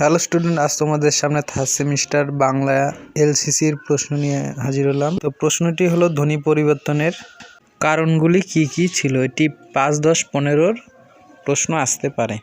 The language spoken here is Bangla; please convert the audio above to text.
হ্যালো স্টুডেন্ট আজ তোমাদের সামনে থার্ড সেমিস্টার বাংলা এলসিসির প্রশ্ন নিয়ে হাজির হলাম। তো প্রশ্নটি হলো ধ্বনি পরিবর্তনের কারণগুলি কি কি ছিল? এটি পাঁচ, দশ, পনেরোর প্রশ্ন আসতে পারে।